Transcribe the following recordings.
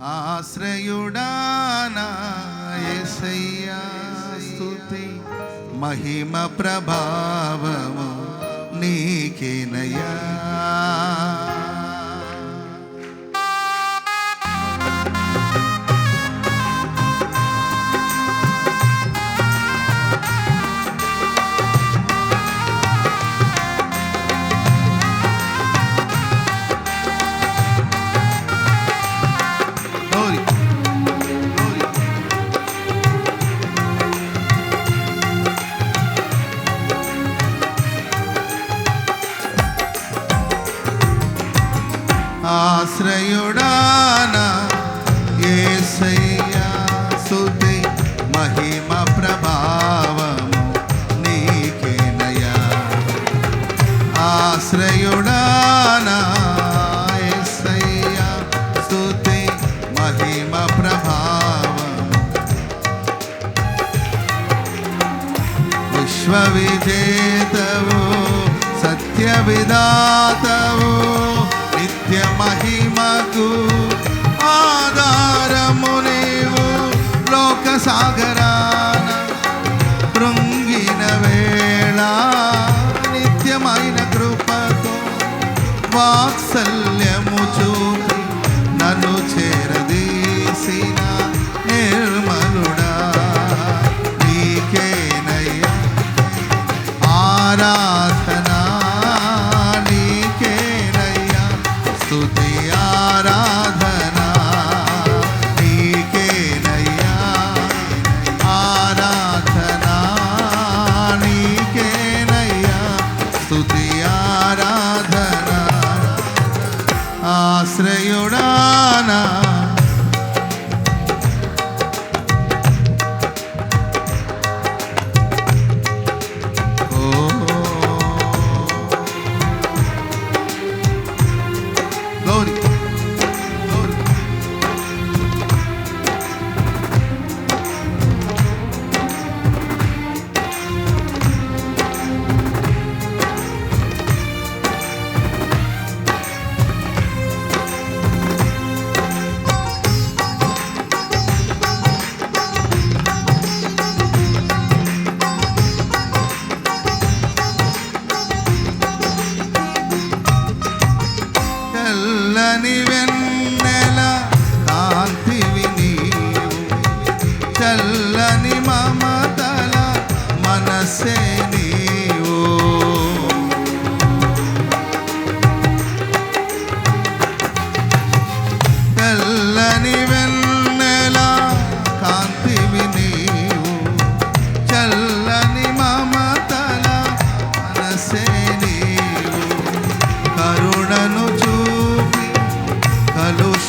ఆశ్రయుడానాయసయ్యాస్తుతి మహిమ ప్రభావము నీకేనయా ശ്രയോട நாகர Maestre, llorar.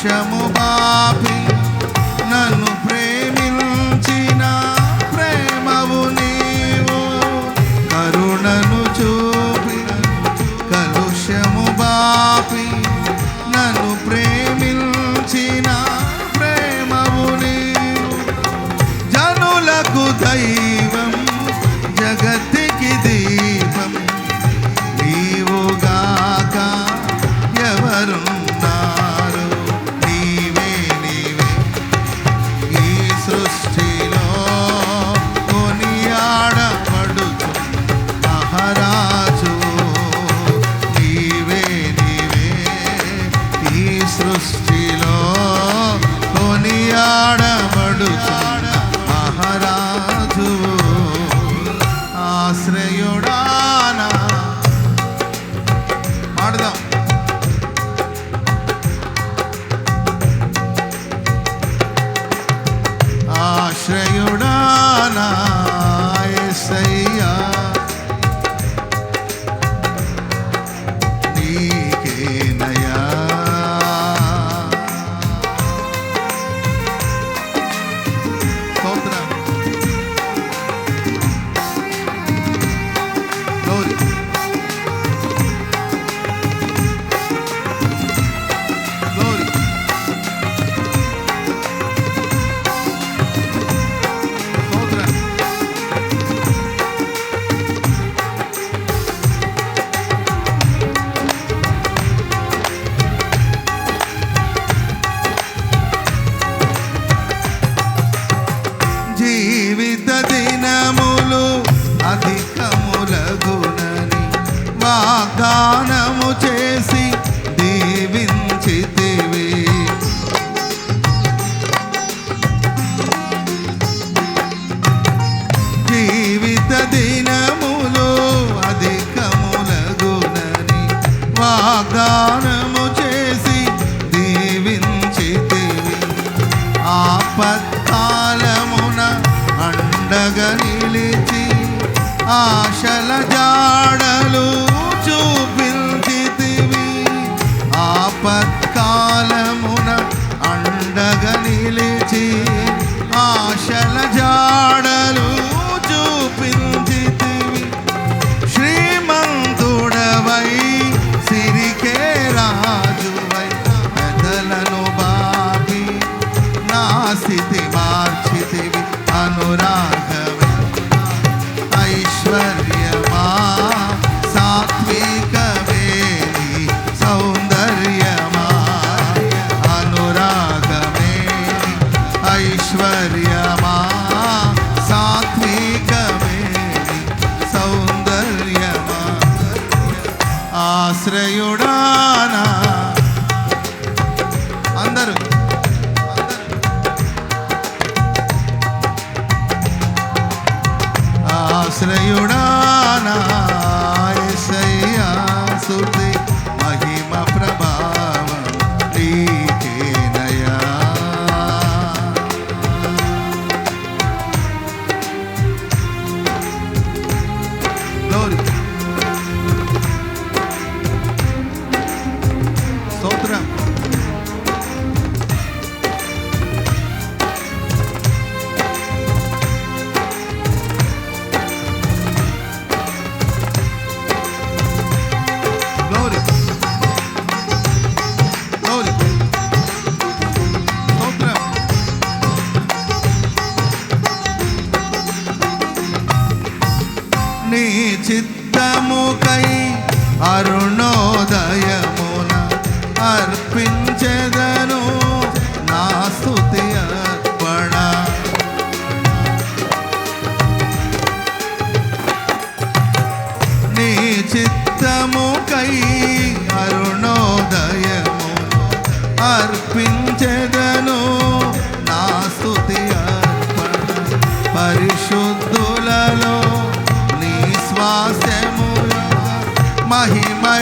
దోషము బాపి నన్ను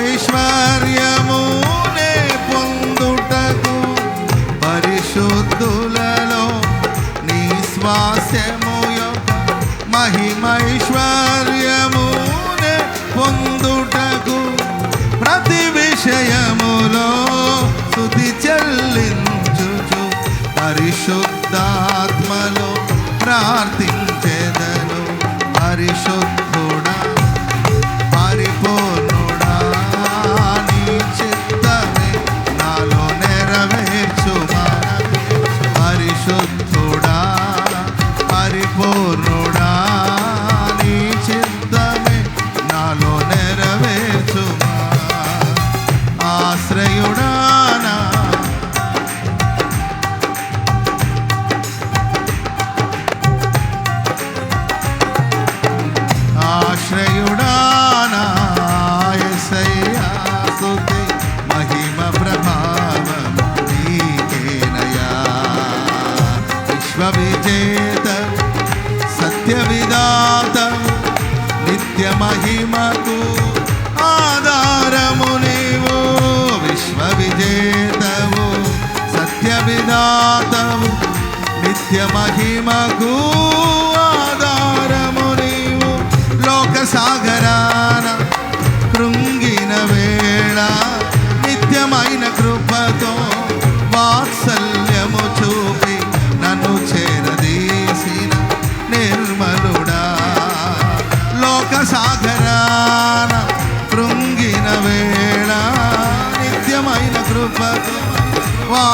మహిమైశ్వర్యము నే సత్య నిత్య మహిమకు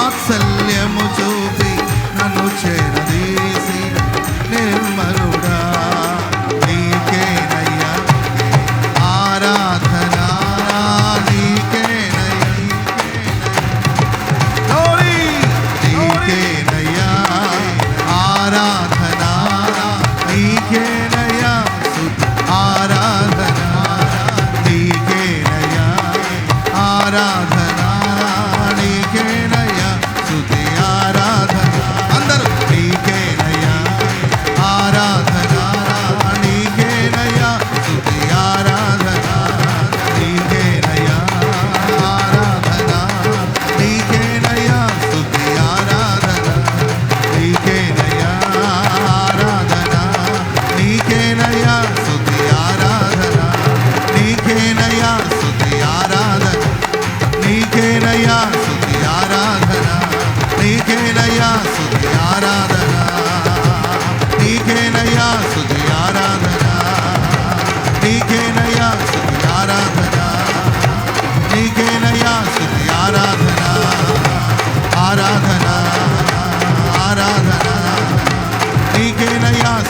వాత్సల్యము చూపి నన్ను చేరదీసి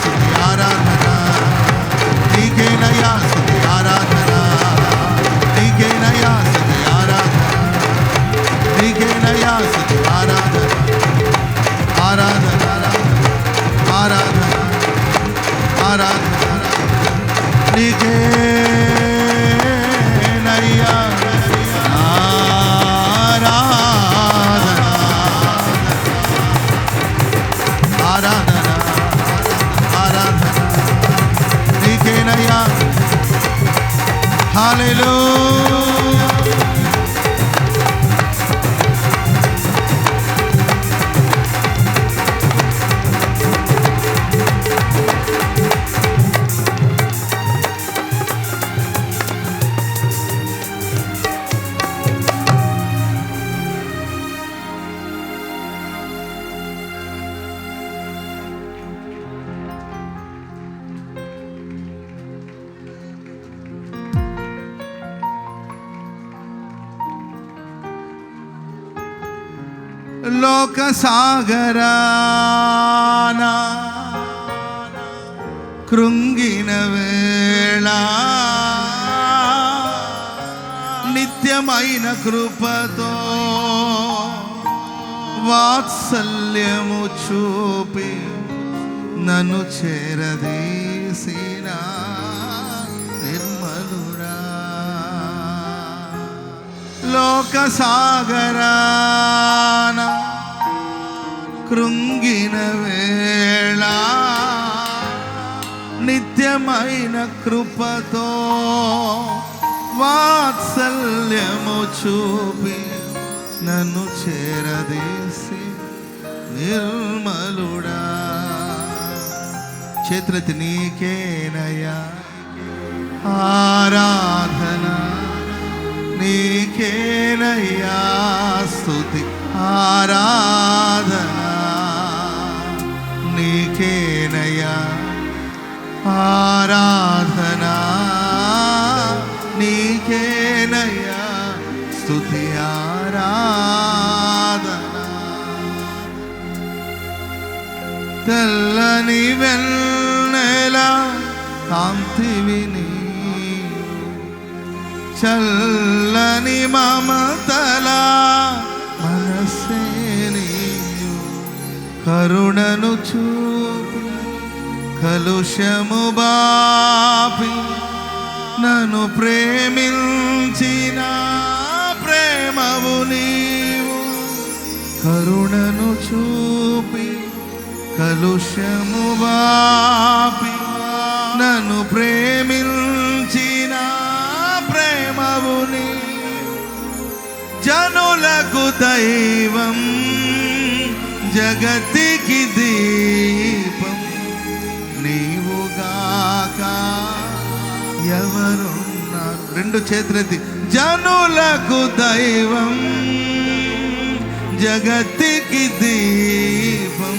స్థుతి ఆరాధన నీకేనయ్యా స్థుతి ఆరాధన నీకేనయ్యా స్థుతి ఆరాధన నీకేనయ్యా స్థుతి ఆరాధన ఆరాధన ఆరాధన ఆరాధన ఆరాధన నీకే hallelujah. సాగరాన కృంగిన వేళ నిత్యమైన కృపతో వాత్సల్యము చూపి నన్ను చేరదీసిన నిర్మలుడా లోక సాగరాన కృంగిన వేళ నిత్యమైన కృపతో వాత్సల్యము చూపి నన్ను చేరదీసి నిర్మలుడా. చేతులెత్తి నీకేనయా ఆరాధన నీకేనయ్యా. స్తుతి ఆరాధన నీకేనయ్యా ఆరాధన నీకేనయ్యా స్తుతి ఆరాధన తెల్లని వెన్నెల కాంతివి నీవు చల్లని మమతల కరుణను చూపి కలుషము బాపి నన్ను ప్రేమించిన ప్రేమవు నీవు. కరుణను చూపి కలుషము బాపి నన్ను ప్రేమించిన ప్రేమవు నీవు. జనులకు దైవం జగతికి దీపం నీవుగాక. ఎవరున్నారు రెండు చేతులెత్తి జనులకు దైవం జగతికి దీపం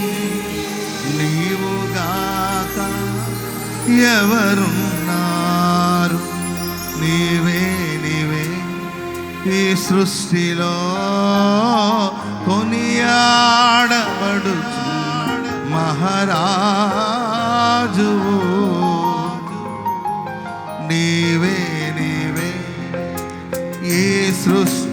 నీవుగాక. ఎవరున్నారు? నీవే నీవే ఈ సృష్టిలో కొనియాడబడుచున్న మహారాజు. నీవే నీవే ఈ సృష్టి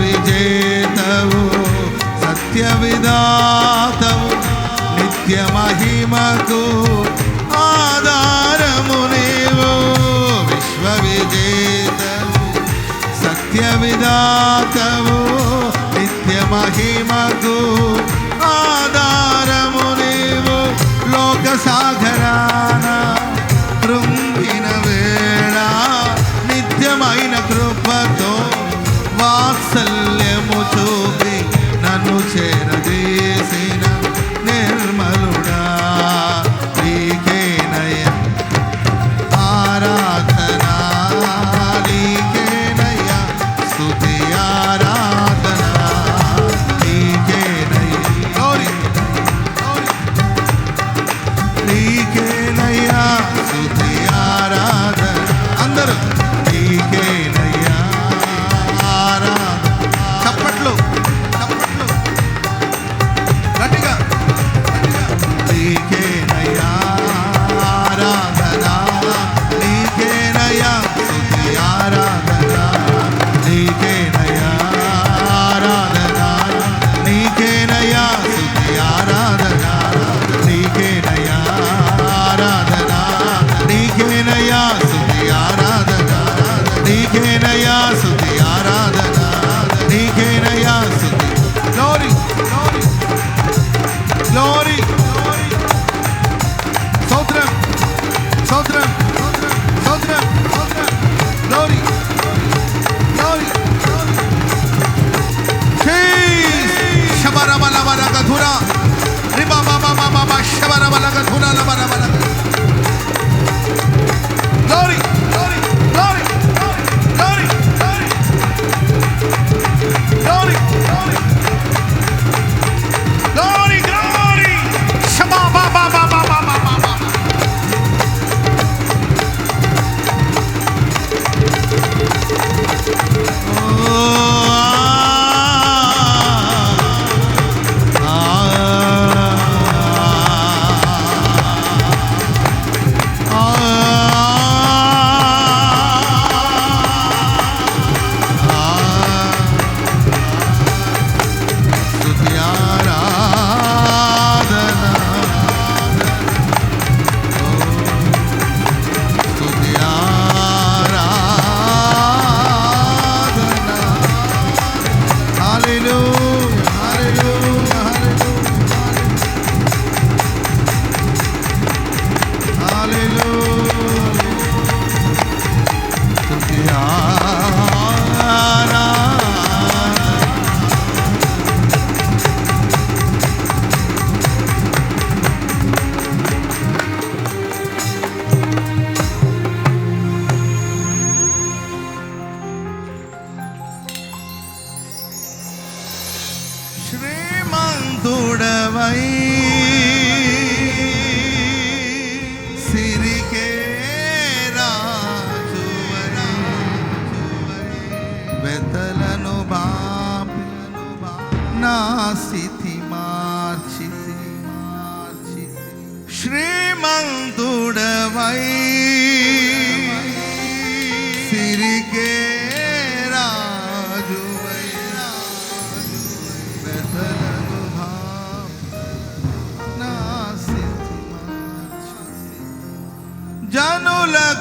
విజేతవు సత్య విదాతవు నిత్య మహిమకు ఆధారము నీవు. విశ్వ విజేతవు సత్య విదాతవు నిత్య మహిమకు ఆధారము నీవు. లోక సాగరానా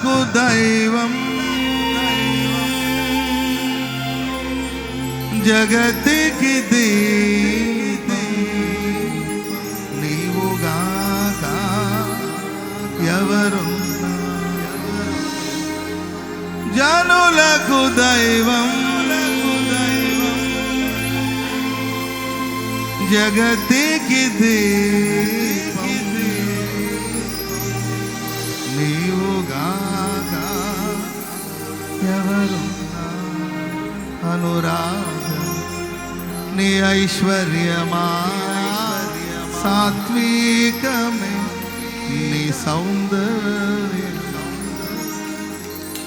నాకు దైవం. జగతికి దీపం. నీవుగాక ఎవరున్నా జనులకు దైవం. జగతికి దీపం. అనురాగం నీ ఐశ్వర్యమా? సాత్వికమే నీ సౌందర్యం.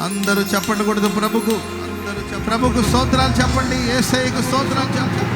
అందరూ చెప్పండి కూడదు ప్రభుకు. అందరూ ప్రభుకు స్తోత్రాలు చెప్పండి. ఏసైకు స్తోత్రాలు చెప్పండి.